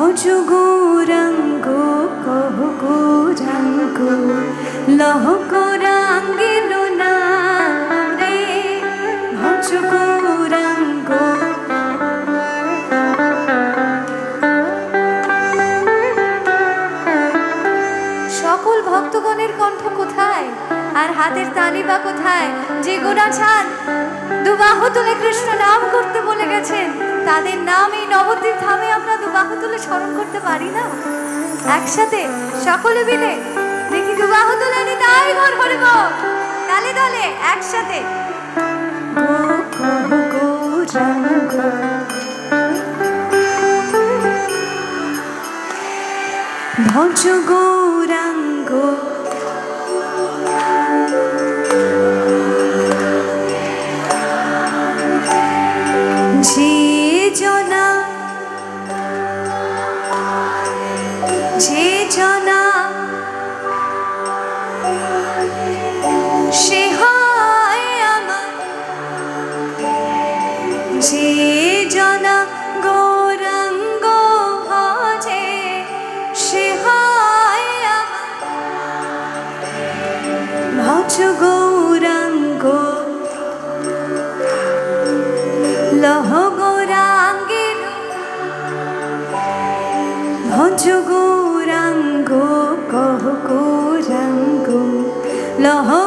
ভজ গৌরাঙ্গ কহ গৌরাঙ্গ লহ গৌরাঙ্গিল না রে ভজ গৌরাঙ্গ সকল ভক্তগণের কণ্ঠ কোথায়? আর হাতের তালি বা কোথায়? যে গোড়া ছাদ দুবাহু তুলে কৃষ্ণ নাম করতে বলে গেছেন। তাদের নাম এই নবদ্বীপ ধামে আমরা দুবাহু তুলে স্মরণ করতে পারি না? একসাথে সকলে মিলে দেখি দুবাহু তুলে নি তাই ঘর হরিব তালে তালে একসাথে। গো গো গৌরাঙ্গ। লহ গৌরাঙ্গের। ভজ গৌরাঙ্গ কহ গৌরাঙ্গ। লহ